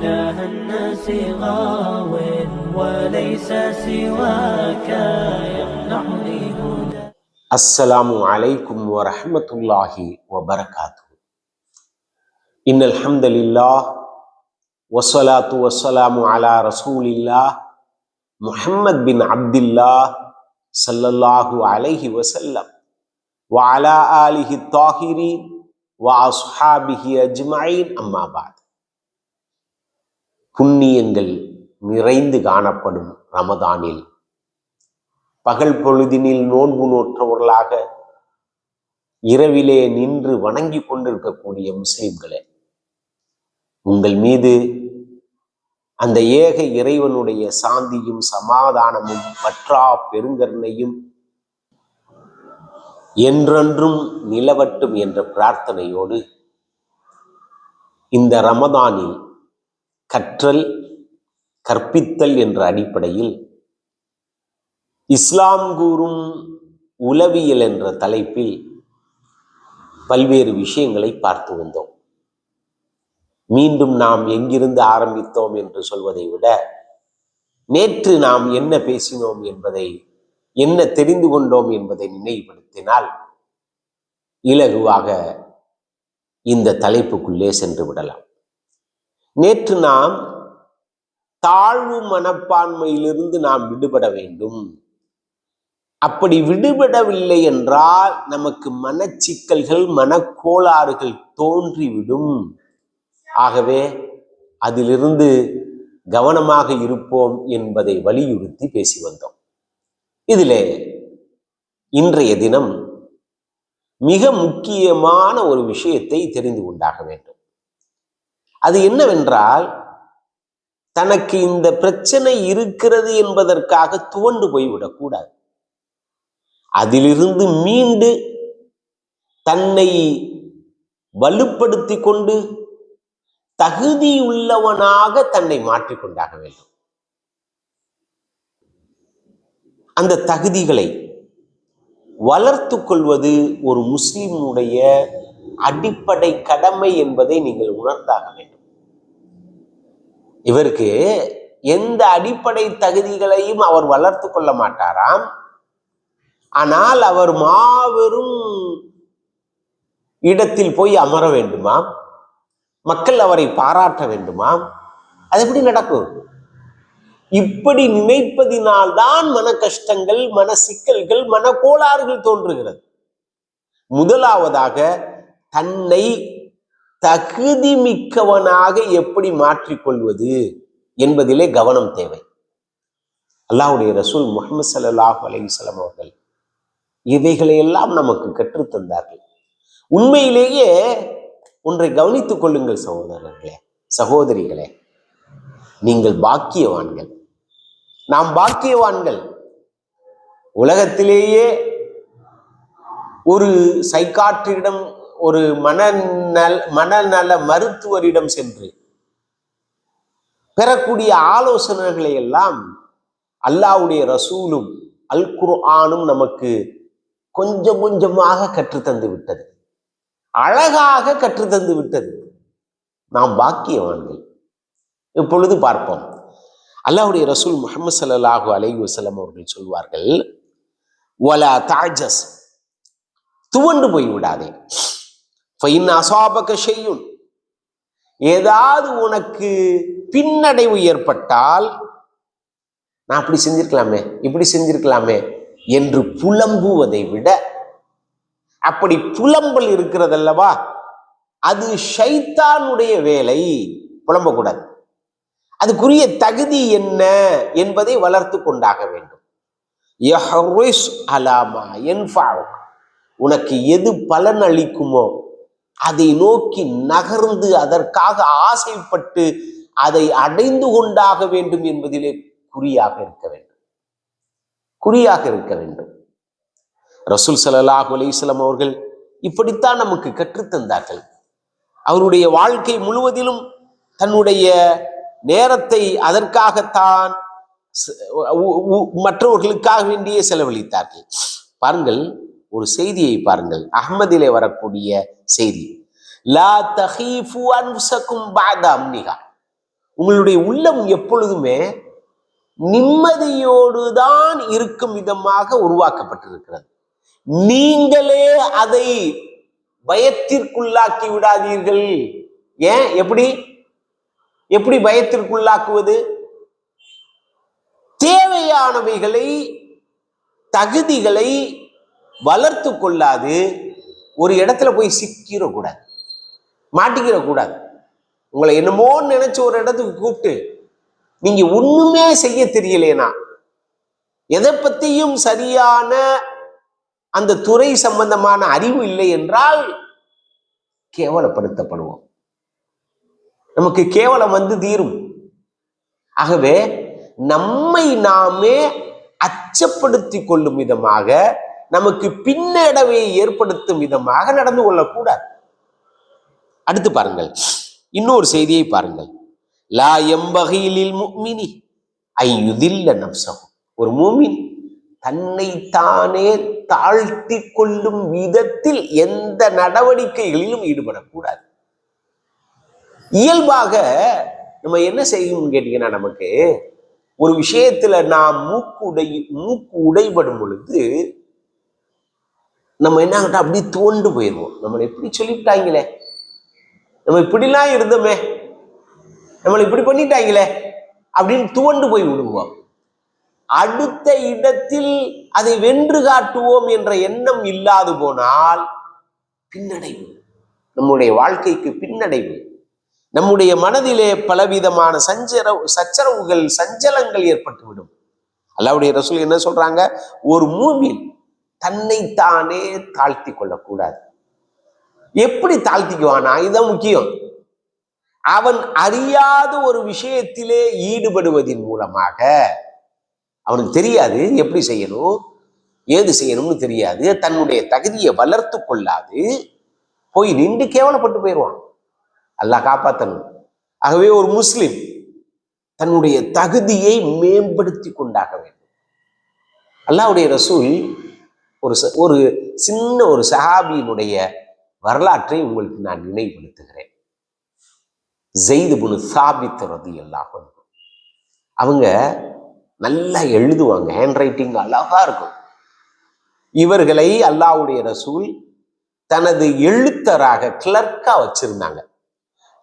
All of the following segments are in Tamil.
إله الناس غاو وليس سواك يمنحني هدى. السلام عليكم ورحمة الله وبركاته. إن الحمد لله والصلاة والسلام على رسول الله محمد بن عبد الله صلى الله عليه وسلم وعلى آله الطاهرين وأصحابه أجمعين أما بعد. புண்ணியங்கள் நிறைந்து காணப்படும் ரமதானில். பகல் பொழுதினில் நோன்பு நோற்றவர்களாக இரவிலே நின்று வணங்கி கொண்டிருக்கக்கூடிய முஸ்லிம்களே உங்கள் மீது அந்த ஏக இறைவனுடைய சாந்தியும் சமாதானமும் மற்றா பெருங்கருணையும் என்றென்றும் நிலவட்டும் என்ற பிரார்த்தனையோடு இந்த ரமதானில் கற்றல் கற்பித்தல் என்ற அடிப்படையில் இஸ்லாம் கூறும் உளவியல் என்ற தலைப்பில் பல்வேறு விஷயங்களை பார்த்து வந்தோம். மீண்டும் நாம் எங்கிருந்து ஆரம்பித்தோம் என்று சொல்வதை விட நேற்று நாம் என்ன பேசினோம் என்பதை என்ன தெரிந்து கொண்டோம் என்பதை நினைவுபடுத்தினால் இலகுவாக இந்த தலைப்புக்குள்ளே சென்று விடலாம். நேற்று நாம் தாழ்வு மனப்பான்மையிலிருந்து நாம் விடுபட வேண்டும். அப்படி விடுபடவில்லை என்றால் நமக்கு மனச்சிக்கல்கள் மனக்கோளாறுகள் தோன்றிவிடும். ஆகவே அதிலிருந்து கவனமாக இருப்போம் என்பதை வலியுறுத்தி பேசி வந்தோம். இதிலே இன்றைய தினம் மிக முக்கியமான ஒரு விஷயத்தை தெரிந்து கொண்டாக வேண்டும். அது என்னவென்றால் தனக்கு இந்த பிரச்சனை இருக்கிறது என்பதற்காக துவண்டு போய்விடக்கூடாது அதிலிருந்து மீண்டு தன்னை வலுப்படுத்தி கொண்டு தகுதியுள்ளவனாக தன்னை மாற்றிக்கொண்டாக வேண்டும். அந்த தகுதிகளை வளர்த்து கொள்வது ஒரு முஸ்லிமுடைய அடிப்படை கடமை என்பதை நீங்கள் உணர்ந்தாக வேண்டும். இவருக்கு எந்த அடிப்படை தகுதிகளையும் அவர் வளர்த்து கொள்ள மாட்டாராம். ஆனால் அவர் மாபெரும் இடத்தில் போய் அமர வேண்டுமாம். மக்கள் அவரை பாராட்ட வேண்டுமாம். அது எப்படி நடக்கும்? இப்படி நினைப்பதினால்தான் மன கஷ்டங்கள் மன சிக்கல்கள் மன கோளாறுகள் தோன்றுகிறது. முதலாவதாக தன்னை தகுதி மிக்கவனாக எப்படி மாற்றிக்கொள்வது என்பதிலே கவனம் தேவை. அல்லாஹுடைய ரசூல் முகமது ஸல்லல்லாஹு அலைஹி அவர்கள் இவைகளை எல்லாம் நமக்கு கற்றுத்தந்தார்கள். உண்மையிலேயே ஒன்றை கவனித்துக் கொள்ளுங்கள் சகோதரர்களே சகோதரிகளே. நீங்கள் பாக்கியவான்கள். நாம் பாக்கியவான்கள். உலகத்திலேயே ஒரு சைக்காற்றிடம் ஒரு மனநல மனநல மருத்துவரிடம் சென்று பெறக்கூடிய ஆலோசனைகளை எல்லாம் அல்லாவுடைய ரசூலும் அல் குர்ஆனும் நமக்கு கொஞ்சம் கொஞ்சமாக கற்றுத்தந்து விட்டது. அழகாக கற்றுத்தந்து விட்டது. நாம் பாக்கியவான்கள். இப்பொழுது பார்ப்போம். அல்லாவுடைய ரசூல் முகமது ஸல்லல்லாஹு அலை வசலம் அவர்கள் சொல்வார்கள் வலா தாஜஸ் துவண்டு போய் விடாதே ஃபைன் அசாபக செய்யும் ஏதாவது உனக்கு பின்னடைவு ஏற்பட்டால் நான் அப்படி செஞ்சிருக்கலாமே இப்படி செஞ்சிருக்கலாமே என்று புலம்புவதை விட அப்படி புலம்பல் இருக்கிறதல்லவா? அது ஷைத்தானுடைய வேலை. புலம்பக்கூடாது. அதுக்குரிய தகுதி என்ன என்பதை வளர்த்து கொண்டாக வேண்டும். அலாமா உனக்கு எது பலன் அளிக்குமோ அதை நோக்கி நகர்ந்து அதற்காக ஆசைப்பட்டு அதை அடைந்து கொண்டாக வேண்டும் என்பதிலே குறியாக இருக்க வேண்டும். குறியாக இருக்க வேண்டும். ரசூல் ஸல்லல்லாஹு அலிஸ்லாம் அவர்கள் இப்படித்தான் நமக்கு கற்றுத்தந்தார்கள். அவருடைய வாழ்க்கை முழுவதிலும் தன்னுடைய நேரத்தை அதற்காகத்தான் மற்றவர்களுக்காக வேண்டியே செலவழித்தார்கள். பாருங்கள் ஒரு செய்தியை பாருங்கள். அகமதிலே வரக்கூடிய செய்தி. லா தஹீஃபு அன்ஃபுஸக்கும் பஅத அம்னிஹா உங்களுடைய உள்ளம் எப்பொழுதுமே நிம்மதியோடு தான் இருக்கும் விதமாக உருவாக்கப்பட்டிருக்கிறது. நீங்களே அதை பயத்திற்குள்ளாக்கி விடாதீர்கள். ஏன்? எப்படி? எப்படி பயத்திற்குள்ளாக்குவது? தேவையானவைகளை தகுதிகளை வளர்த்து கொள்ளாது. ஒரு இடத்துல போய் சிக்கிடக்கூடாது மாட்டிக்கிடக்கூடாது உங்களை என்னமோ நினைச்சு ஒரு இடத்துக்கு கூப்பிட்டு நீங்க ஒண்ணுமே செய்ய தெரியலேனா எதை பத்தியும் சரியான அந்த துறை சம்பந்தமான அறிவு இல்லை என்றால் கேவலப்படுத்தப்படுவோம். நமக்கு கேவலம் வந்து தீரும். ஆகவே நம்மை நாமே அச்சப்படுத்தி கொள்ளும் விதமாக நமக்கு பின்னடைவை ஏற்படுத்தும் விதமாக நடந்து கொள்ளக்கூடாது. அடுத்து பாருங்கள். இன்னொரு செய்தியை பாருங்கள். லா எம்பகையிலில் முக்மினி ஐயுதில்ல நம்சகம் ஒரு மூமின் தன்னை தானே தாழ்த்தி கொள்ளும் விதத்தில் எந்த நடவடிக்கைகளிலும் ஈடுபடக்கூடாது. இயல்பாக நம்ம என்ன செய்யணும்னு கேட்டீங்கன்னா நமக்கு ஒரு விஷயத்துல நாம் மூக்கு உடை மூக்கு உடைபடும் பொழுது நம்ம என்ன ஆகிட்டோம் அப்படி தோண்டு போயிடுவோம். நம்மளை எப்படி சொல்லிவிட்டாங்களே. நம்ம இப்படிலாம் இருந்தோமே. நம்மளை இப்படி பண்ணிட்டாங்களே அப்படின்னு துவண்டு போய் விடுவோம். அடுத்த இடத்தில் அதை வென்று காட்டுவோம் என்ற எண்ணம் இல்லாது போனால் பின்னடைவு. நம்முடைய வாழ்க்கைக்கு பின்னடைவு. நம்முடைய மனதிலே பலவிதமான சஞ்சரவு சச்சரவுகள் சஞ்சலங்கள் ஏற்பட்டுவிடும். அல்லாவுடைய ரசூல் என்ன சொல்றாங்க? ஒரு மூமின் தன்னைத்தானே தாழ்த்தி கொள்ளக்கூடாது. எப்படி தாழ்த்திக்குவானா? இதுதான் முக்கியம். அவன் அறியாத ஒரு விஷயத்திலே ஈடுபடுவதன் மூலமாக அவனுக்கு தெரியாது எப்படி செய்யணும் ஏது செய்யணும்னு தெரியாது தன்னுடைய தகுதியை வளர்த்து கொள்ளாது போய் நின்று கேவலப்பட்டு போயிடுவான். அல்லாஹ் காப்பாற்றணும் ஆகவே ஒரு முஸ்லிம் தன்னுடைய தகுதியை மேம்படுத்தி கொண்டாக வேண்டும். அல்லாவுடைய ரசூல் ஒரு ச- ஒரு சின்ன ஒரு சஹாபியினுடைய வரலாற்றை உங்களுக்கு நான் நினைவுபடுத்துகிறேன். ஜெயிது புனு சாபித் ரதி அவங்க நல்லா எழுதுவாங்க ஹேண்ட் ரைட்டிங் அழகா இருக்கும். இவர்களை அல்லாவுடைய ரசூல் தனது எழுத்தராக கிளர்க்கா வச்சிருந்தாங்க.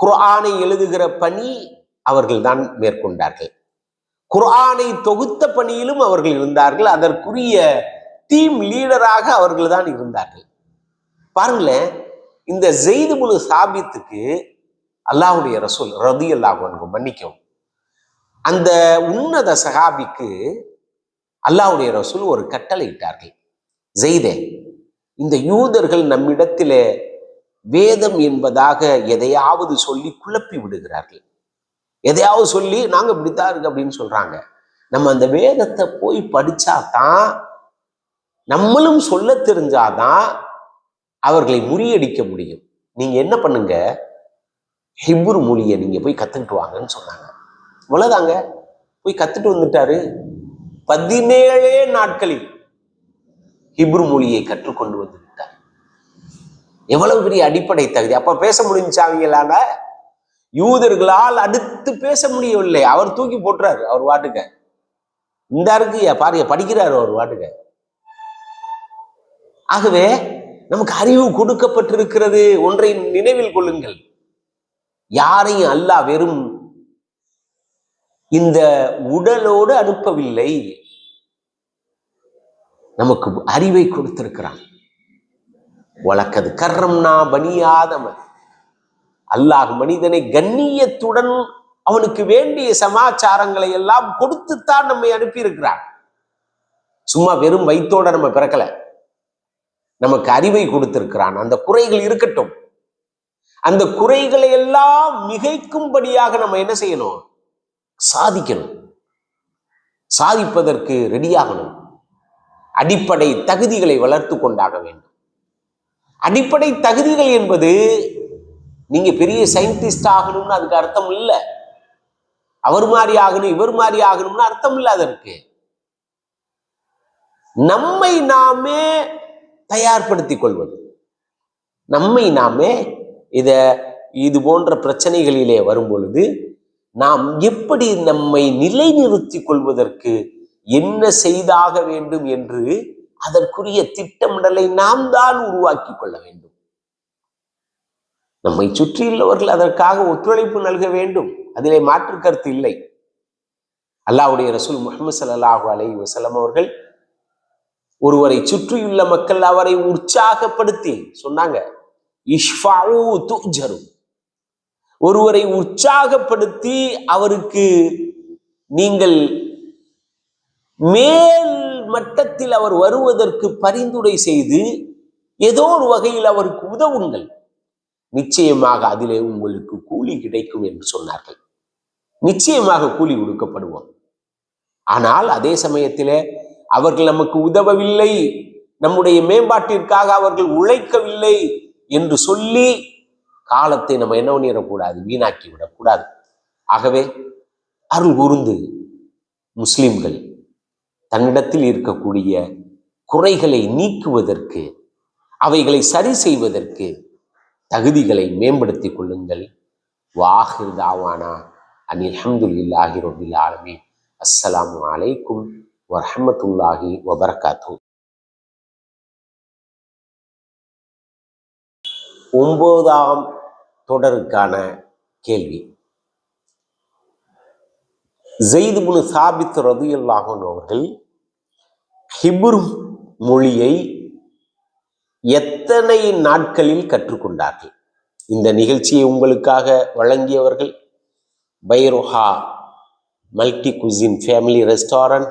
குர்ஆனை எழுதுகிற பணி அவர்கள் தான் மேற்கொண்டார்கள். குர்ஆனை தொகுத்த பணியிலும் அவர்கள் இருந்தார்கள். அதற்குரிய டீம் லீடராக அவர்கள் தான் இருந்தார்கள். பாருங்களேன் இந்த ஜெயிது முழு சாபித்துக்கு அல்லாஹுடைய ரசூல் ரதி அல்லாஹ் மன்னிக்கவும். அந்த உன்னத சகாபிக்கு அல்லாஹுடைய ரசூல் ஒரு கட்டளை இட்டார்கள் ஜெய்தே இந்த யூதர்கள் நம்மிடத்திலே வேதம் என்பதாக எதையாவது சொல்லி குழப்பி விடுகிறார்கள். எதையாவது சொல்லி நாங்க இப்படித்தான் இருக்கு அப்படின்னு சொல்றாங்க. நம்ம அந்த வேதத்தை போய் படிச்சாதான் நம்மளும் சொல்ல தெரிஞ்சாதான் அவர்களை முறியடிக்க முடியும். நீங்க என்ன பண்ணுங்க? ஹிப்ரு மொழியை நீங்க போய் கத்துக்கிட்டு வாங்கன்னு சொன்னாங்க. இவ்வளவுதாங்க. போய் கத்துட்டு வந்துட்டாரு. பதினேழே நாட்களில் ஹிப்ரு மொழியை கற்றுக்கொண்டு வந்து விட்டார் எவ்வளவு பெரிய அடிப்படை தகுதி. அப்ப பேச முடிஞ்சாங்களால யூதர்களால் அடுத்து பேச முடியவில்லை. அவர் தூக்கி போட்டுறாரு அவர் வாட்டுக்க. இந்த இருக்கு பாருங்க படிக்கிறாரு அவர் வாட்டுக்க. ஆகவே நமக்கு அறிவு கொடுக்கப்பட்டிருக்கிறது. ஒன்றை நினைவில் கொள்ளுங்கள். யாரையும் அல்லாஹ் வெறும் இந்த உடலோடு அனுப்பவில்லை. நமக்கு அறிவை கொடுத்திருக்கிறான். வழக்கது கர்ரம்னா பணியாதவன் அல்லாஹ் மனிதனை கண்ணியத்துடன் அவனுக்கு வேண்டிய சமாச்சாரங்களை எல்லாம் கொடுத்துத்தான் நம்மை அனுப்பியிருக்கிறான். சும்மா வெறும் வயிற்றோட நம்ம பிறக்கல. நமக்கு அறிவை கொடுத்திருக்கிறான். அந்த குறைகள் இருக்கட்டும். அந்த குறைகளை எல்லாம் மிகைக்கும்படியாக நம்ம என்ன செய்யணும்? சாதிக்கணும். சாதிப்பதற்கு ரெடியாகணும். அடிப்படை தகுதிகளை வளர்த்து கொண்டாக வேண்டும். அடிப்படை தகுதிகள் என்பது நீங்க பெரிய சயின்டிஸ்ட் ஆகணும்னு அதுக்கு அர்த்தம் இல்லை. அவர் மாதிரி ஆகணும் இவர் மாதிரி ஆகணும்னு அர்த்தம் இல்லை அதற்கு நம்மை நாமே தயார்படுத்தி கொள்வது. நம்மை நாமே இத இது போன்ற பிரச்சனைகளிலே வரும் பொழுது நாம் எப்படி நம்மை நிலைநிறுத்தி கொள்வதற்கு என்ன செய்தாக வேண்டும் என்று அதற்குரிய திட்டமிடலை நாம் தான் உருவாக்கி கொள்ள வேண்டும். நம்மை சுற்றியுள்ளவர்கள் அதற்காக ஒத்துழைப்பு நல்க வேண்டும். அதிலே மாற்று கருத்து இல்லை. அல்லாவுடைய ரசூல் முகமது சல்லாஹூ அலை வசலம் அவர்கள் ஒருவரை சுற்றியுள்ள மக்கள் அவரை உற்சாகப்படுத்தி சொன்னாங்க. இஷ்ஃபாஉ ஒருவரை உற்சாகப்படுத்தி அவருக்கு நீங்கள் மேல் மட்டத்தில் அவர் வருவதற்கு பரிந்துரை செய்து ஏதோ ஒரு வகையில் அவருக்கு உதவுங்கள். நிச்சயமாக அதிலே உங்களுக்கு கூலி கிடைக்கும் என்று சொன்னார்கள். நிச்சயமாக கூலி கொடுக்கப்படுவோம் ஆனால் அதே சமயத்திலே அவர்கள் நமக்கு உதவவில்லை. நம்முடைய மேம்பாட்டிற்காக அவர்கள் உழைக்கவில்லை என்று சொல்லி காலத்தை நம்ம என்ன பண்ணிடக்கூடாது? வீணாக்கி விடக்கூடாது ஆகவே அருள் உருந்து முஸ்லிம்கள் தன்னிடத்தில் இருக்கக்கூடிய குறைகளை நீக்குவதற்கு அவைகளை சரி செய்வதற்கு தகுதிகளை மேம்படுத்திக் கொள்ளுங்கள். வாஹிர் தாவானா அனில் அஹமதுல்லாஹி ரபில் ஆலமி அஸ்ஸலாமு வலைக்கும் வரஹமத்துல்லாஹி வபரகாத்து ஒன்பதாம் தொடருக்கான கேள்வி. ஜெயிதுபுனு சாபித் ரதியுல்லாஹன் அவர்கள் ஹிப்ரு மொழியை எத்தனை நாட்களில் கற்றுக்கொண்டார்கள்? இந்த நிகழ்ச்சியை உங்களுக்காக வழங்கியவர்கள் பைரோஹா multi cuisine family restaurant